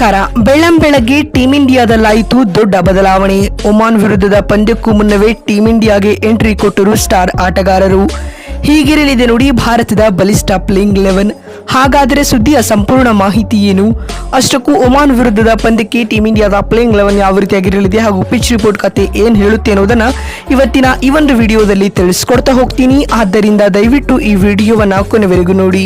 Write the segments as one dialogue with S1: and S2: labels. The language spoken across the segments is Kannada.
S1: ನಮಸ್ಕಾರ ಬೆಳ್ಳಂ ಬೆಳಗ್ಗೆ ಟೀಂ ಇಂಡಿಯಾದಲ್ಲಾಯಿತು ದೊಡ್ಡ ಬದಲಾವಣೆ. ಒಮಾನ್ ವಿರುದ್ಧದ ಪಂದ್ಯಕ್ಕೂ ಮುನ್ನವೇ ಟೀಂ ಇಂಡಿಯಾಗೆ ಎಂಟ್ರಿ ಕೊಟ್ಟರು ಸ್ಟಾರ್ ಆಟಗಾರರು. ಹೀಗಿರಲಿದೆ ನೋಡಿ ಭಾರತದ ಬಲಿಷ್ಠ ಪ್ಲೇಯಿಂಗ್ ಲೆವೆನ್. ಹಾಗಾದರೆ ಸುದ್ದಿಯ ಸಂಪೂರ್ಣ ಮಾಹಿತಿ ಏನು? ಅಷ್ಟಕ್ಕೂ ಒಮಾನ್ ವಿರುದ್ಧದ ಪಂದ್ಯಕ್ಕೆ ಟೀಂ ಇಂಡಿಯಾದ ಪ್ಲೇಯಿಂಗ್ ಲೆವೆನ್ ಯಾವ ರೀತಿಯಾಗಿರಲಿದೆ ಹಾಗೂ ಪಿಚ್ ರಿಪೋರ್ಟ್ ಕತೆ ಏನು ಹೇಳುತ್ತೆ ಅನ್ನೋದನ್ನು ಇವತ್ತಿನ ಈ ಒಂದು ವಿಡಿಯೋದಲ್ಲಿ ತಿಳಿಸ್ಕೊಡ್ತಾ ಹೋಗ್ತೀನಿ. ಆದ್ದರಿಂದ ದಯವಿಟ್ಟು ಈ ವಿಡಿಯೋವನ್ನು ಕೊನೆವರೆಗೂ ನೋಡಿ.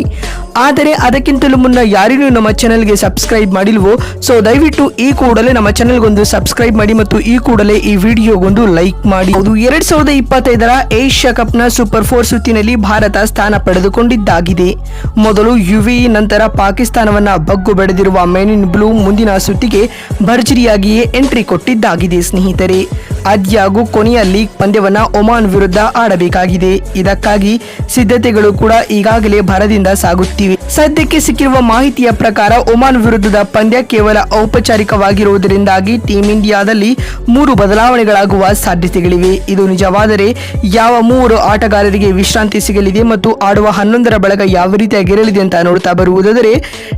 S1: ಆದರೆ ಅದಕ್ಕಿಂತಲೂ ಮುನ್ನ ಯಾರಿಗೂ ನಮ್ಮ ಚಾನೆಲ್ಗೆ ಸಬ್ಸ್ಕ್ರೈಬ್ ಮಾಡಿಲ್ವೋ ಸೊ ದಯವಿಟ್ಟು ಈ ಕೂಡಲೇ ನಮ್ಮ ಚಾನೆಲ್ಗೊಂದು ಸಬ್ಸ್ಕ್ರೈಬ್ ಮಾಡಿ ಮತ್ತು ಈ ಕೂಡಲೇ ಈ ವಿಡಿಯೋಗೊಂದು ಲೈಕ್ ಮಾಡಿ. ಹೌದು, ಎರಡ್ ಸಾವಿರದ ಇಪ್ಪತ್ತೈದರ ಏಷ್ಯಾ ಕಪ್ನ ಸೂಪರ್ ಫೋರ್ ಸುತ್ತಿನಲ್ಲಿ ಭಾರತ ಸ್ಥಾನ ಪಡೆದುಕೊಂಡಿದ್ದಾಗಿದೆ. ಮೊದಲು ಯುವಿ ನಂತರ ಪಾಕಿಸ್ತಾನವನ್ನ ಬಗ್ಗು ಬೆಳೆದಿರುವ ಮೆನಿನ್ ಬ್ಲೂ ಮುಂದಿನ ಸುತ್ತಿಗೆ ಭರ್ಜರಿಯಾಗಿಯೇ ಎಂಟ್ರಿ ಕೊಟ್ಟಿದ್ದಾಗಿದೆ ಸ್ನೇಹಿತರೆ. ಆದ್ಯಾಗೂ ಕೊನೆಯ ಲೀಗ್ ಪಂದ್ಯವನ್ನ ಒಮಾನ್ ವಿರುದ್ಧ ಆಡಬೇಕಾಗಿದೆ. ಇದಕ್ಕಾಗಿ ಸಿದ್ಧತೆಗಳು ಕೂಡ ಈಗಾಗಲೇ ಭರದಿಂದ ಸಾಗುತ್ತಿವೆ. ಸದ್ಯಕ್ಕೆ ಸಿಕ್ಕಿರುವ ಮಾಹಿತಿಯ ಪ್ರಕಾರ ಒಮಾನ್ ವಿರುದ್ಧದ ಪಂದ್ಯ ಕೇವಲ ಔಪಚಾರಿಕವಾಗಿರುವುದರಿಂದಾಗಿ ಟೀಂ ಇಂಡಿಯಾದಲ್ಲಿ ಮೂರು ಬದಲಾವಣೆಗಳಾಗುವ ಸಾಧ್ಯತೆಗಳಿವೆ. ಇದು ನಿಜವಾದರೆ ಯಾವ ಮೂವರು ಆಟಗಾರರಿಗೆ ವಿಶ್ರಾಂತಿ ಸಿಗಲಿದೆ ಮತ್ತು ಆಡುವ ಹನ್ನೊಂದರ ಬಳಗ ಯಾವ ರೀತಿಯಾಗಿರಲಿದೆ ಅಂತ ನೋಡ್ತಾ ಬರುವುದಾದರೆ,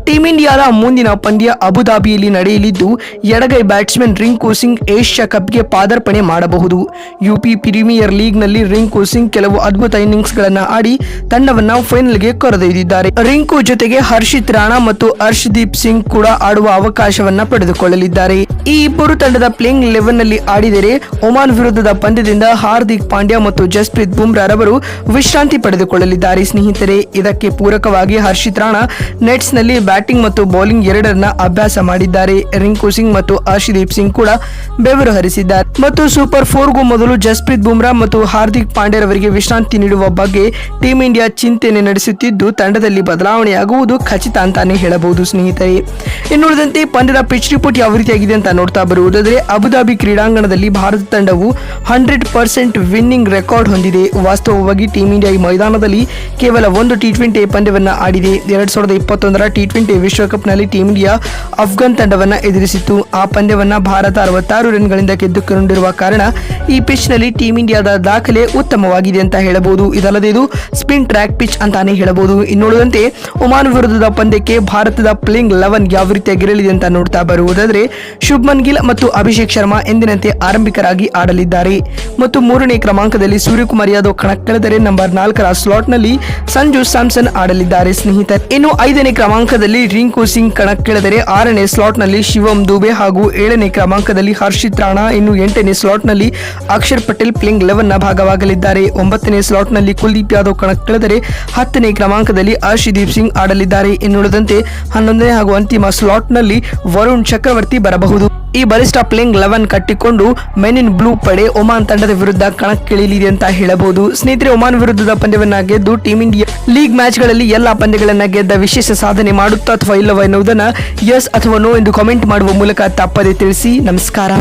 S1: ಟೀಂ ಇಂಡಿಯಾದ ಮುಂದಿನ ಪಂದ್ಯ ಅಬುಧಾಬಿಯಲ್ಲಿ ನಡೆಯಲಿದ್ದು, ಎಡಗೈ ಬ್ಯಾಟ್ಸ್ಮನ್ ರಿಂಕು ಸಿಂಗ್ ಏಷ್ಯಾ ಕಪ್ಗೆ ಪಾದಾರ್ಪಣೆ ಮಾಡಬಹುದು. ಯುಪಿ ಪ್ರೀಮಿಯರ್ ಲೀಗ್ನಲ್ಲಿ ರಿಂಕು ಸಿಂಗ್ ಕೆಲವು ಅದ್ಭುತ ಇನ್ನಿಂಗ್ಸ್ಗಳನ್ನು ಆಡಿ ತಂಡವನ್ನ ಫೈನಲ್ಗೆ ಕರೆದೊಯ್ದಿದ್ದಾರೆ. ರಿಂಕು ಜೊತೆಗೆ ಹರ್ಷಿತ್ ರಾಣಾ ಮತ್ತು ಹರ್ಷದೀಪ್ ಸಿಂಗ್ ಕೂಡ ಆಡುವ ಅವಕಾಶವನ್ನ ಪಡೆದುಕೊಳ್ಳಲಿದ್ದಾರೆ. ಈ ಇಬ್ಬರು ತಂಡದ ಪ್ಲೇಯಿಂಗ್ ಲೆವೆನ್ನಲ್ಲಿ ಆಡಿದರೆ ಒಮಾನ್ ವಿರುದ್ಧದ ಪಂದ್ಯದಿಂದ ಹಾರ್ದಿಕ್ ಪಾಂಡ್ಯ ಮತ್ತು ಜಸ್ಪ್ರೀತ್ ಬುಮ್ರಾರವರು ವಿಶ್ರಾಂತಿ ಪಡೆದುಕೊಳ್ಳಲಿದ್ದಾರೆ. ಸ್ನೇಹಿತರೆ, ಇದಕ್ಕೆ ಪೂರಕವಾಗಿ ಹರ್ಷಿತ್ ರಾಣಾ ನೆಟ್ಸ್ನಲ್ಲಿ ಬ್ಯಾಟಿಂಗ್ ಮತ್ತು ಬೌಲಿಂಗ್ ಎರಡರನ್ನ ಅಭ್ಯಾಸ ಮಾಡಿದ್ದಾರೆ. ರಿಂಕು ಸಿಂಗ್ ಮತ್ತು ಹರ್ಷದೀಪ್ ಸಿಂಗ್ ಕೂಡ ಬೆವರು ಹರಿಸಿದ್ದಾರೆ. ಮತ್ತು ಸೂಪರ್ ಫೋರ್ಗೂ ಮೊದಲು ಜಸ್ಪ್ರೀತ್ ಬುಮ್ರಾ ಮತ್ತು ಹಾರ್ದಿಕ್ ಪಾಂಡ್ಯರವರಿಗೆ ವಿಶ್ರಾಂತಿ ನೀಡುವ ಬಗ್ಗೆ ಟೀಂ ಇಂಡಿಯಾ ಚಿಂತನೆ ನಡೆಸುತ್ತಿದ್ದು, ತಂಡದಲ್ಲಿ ಬದಲಾವಣೆಯಾಗುವುದು ಖಚಿತ ಅಂತಾನೆ ಹೇಳಬಹುದು ಸ್ನೇಹಿತರೆ. ಇನ್ನುಳಿದಂತೆ ಪಂದ್ಯದ ಪಿಚ್ ರಿಪೋರ್ಟ್ ಯಾವ ರೀತಿಯಾಗಿದೆ ಅಂತ ನೋಡ್ತಾ ಬರುವುದಾದರೆ ಅಬುಧಾಬಿ ಕ್ರೀಡಾಂಗಣದಲ್ಲಿ ಭಾರತ ತಂಡವು ಹಂಡ್ರೆಡ್ ಪರ್ಸೆಂಟ್ ವಿನ್ನಿಂಗ್ ರೆಕಾರ್ಡ್ ಹೊಂದಿದೆ. ವಾಸ್ತವವಾಗಿ ಟೀಂ ಇಂಡಿಯಾ ಈ ಮೈದಾನದಲ್ಲಿ ಕೇವಲ ಒಂದು ಟಿ ಟ್ವೆಂಟಿ ಪಂದ್ಯವನ್ನ ಆಡಿದೆ. ಎರಡ್ ಸಾವಿರದ ಇಪ್ಪತ್ತೊಂದರ ಟಿ ಟ್ವೆಂಟಿ ವಿಶ್ವಕಪ್ನಲ್ಲಿ ಟೀಂ ಇಂಡಿಯಾ ಅಫ್ಘಾನ್ ತಂಡವನ್ನು ಎದುರಿಸಿತ್ತು. ಆ ಪಂದ್ಯವನ್ನು ಭಾರತ ಅರವತ್ತಾರು ರನ್ಗಳಿಂದ ಗೆದ್ದುಕೊಂಡಿರುವ ಕಾರಣ ಈ ಪಿಚ್ನಲ್ಲಿ ಟೀಂ ಇಂಡಿಯಾದ ದಾಖಲೆ ಉತ್ತಮವಾಗಿದೆ ಅಂತ ಹೇಳಬಹುದು. ಇದಲ್ಲದೆ ಇದು ಸ್ಪಿನ್ ಟ್ರ್ಯಾಕ್ ಪಿಚ್ ಅಂತಾನೆ ಹೇಳಬಹುದು. ಇನ್ನುಳಿದಂತೆ ಒಮಾನ್ ವಿರುದ್ಧದ ಪಂದ್ಯಕ್ಕೆ ಭಾರತದ ಪ್ಲೇಯಿಂಗ್ ಲೆವೆನ್ ಯಾವ ರೀತಿಯಾಗಿರಲಿದೆ ಅಂತ ನೋಡ್ತಾ ಬರುವುದಾದರೆ ಶುಭ್ಮನ್ ಗಿಲ್ ಮತ್ತು ಅಭಿಷೇಕ್ ಶರ್ಮಾ ಎಂದಿನಂತೆ ಆರಂಭಿಕರಾಗಿ ಆಡಲಿದ್ದಾರೆ. ಮತ್ತು ಮೂರನೇ ಕ್ರಮಾಂಕದಲ್ಲಿ ಸೂರ್ಯಕುಮಾರ್ ಯಾದವ್ ಕಣಕ್ಕಿಳಿದರೆ ನಂಬರ್ ನಾಲ್ಕರ ಸ್ಲಾಟ್ನಲ್ಲಿ ಸಂಜು ಸ್ಯಾಮ್ಸನ್ ಆಡಲಿದ್ದಾರೆ. ಸ್ನೇಹಿತರೆ, ಇನ್ನು ಐದನೇ ಕ್ರಮಾಂಕದಲ್ಲಿ ರಿಂಕು ಸಿಂಗ್ ಕಣಕ್ಕಿಳಿದರೆ ಆರನೇ ಸ್ಲಾಟ್ನಲ್ಲಿ ಶಿವಂ ದುಬೆ ಹಾಗೂ ಏಳನೇ ಕ್ರಮಾಂಕದಲ್ಲಿ ಹರ್ಷಿತ್ ರಾಣಾ. ಇನ್ನು ಎಂಟನೇ ಸ್ಲಾಟ್ನಲ್ಲಿ ಅಕ್ಷರ್ ಪಟೇಲ್ ಪ್ಲೇಯಿಂಗ್ನ ಭಾಗವಾಗಲಿದ್ದಾರೆ. ಒಂಬತ್ತನೇ ಸ್ಲಾಟ್ನಲ್ಲಿ ಕುಲ್ದೀಪ್ ಯಾದವ್ ಕಣಕ್ಕಿಳಿದರೆ ಹತ್ತನೇ ಕ್ರಮಾಂಕದಲ್ಲಿ ಹರ್ಷದೀಪ್ ಸಿಂಗ್ ಆಡಲಿದ್ದಾರೆ. ಇನ್ನುಳಿದಂತೆ ಹನ್ನೊಂದನೇ ಹಾಗೂ ಅಂತಿಮ ಸ್ಲಾಟ್ನಲ್ಲಿ ವರುಣ್ ಚಕ್ರವರ್ತಿ ಬರಬಹುದು. ಈ ಬಲಿಷ್ಠ ಪ್ಲೇಯಿಂಗ್ ಲೆವೆನ್ ಕಟ್ಟಿಕೊಂಡು ಮೆನ್ ಇನ್ ಬ್ಲೂ ಪಡೆ ಒಮಾನ್ ತಂಡದ ವಿರುದ್ಧ ಕಣಕ್ಕಿಳಿಯಲಿದೆ ಅಂತ ಹೇಳಬಹುದು. ಸ್ನೇಹಿತರೆ, ಒಮಾನ್ ವಿರುದ್ಧದ ಪಂದ್ಯವನ್ನ ಗೆದ್ದು ಟೀಮ್ ಇಂಡಿಯಾ ಲೀಗ್ ಮ್ಯಾಚ್ಗಳಲ್ಲಿ ಎಲ್ಲಾ ಪಂದ್ಯಗಳನ್ನ ಗೆದ್ದ ವಿಶೇಷ ಸಾಧನೆ ಮಾಡುತ್ತಾ ಅಥವಾ ಇಲ್ಲವ ಎನ್ನುವುದನ್ನು ಎಸ್ ಅಥವಾ ನೋ ಎಂದು ಕಾಮೆಂಟ್ ಮಾಡುವ ಮೂಲಕ ತಪ್ಪದೆ ತಿಳಿಸಿ. ನಮಸ್ಕಾರ.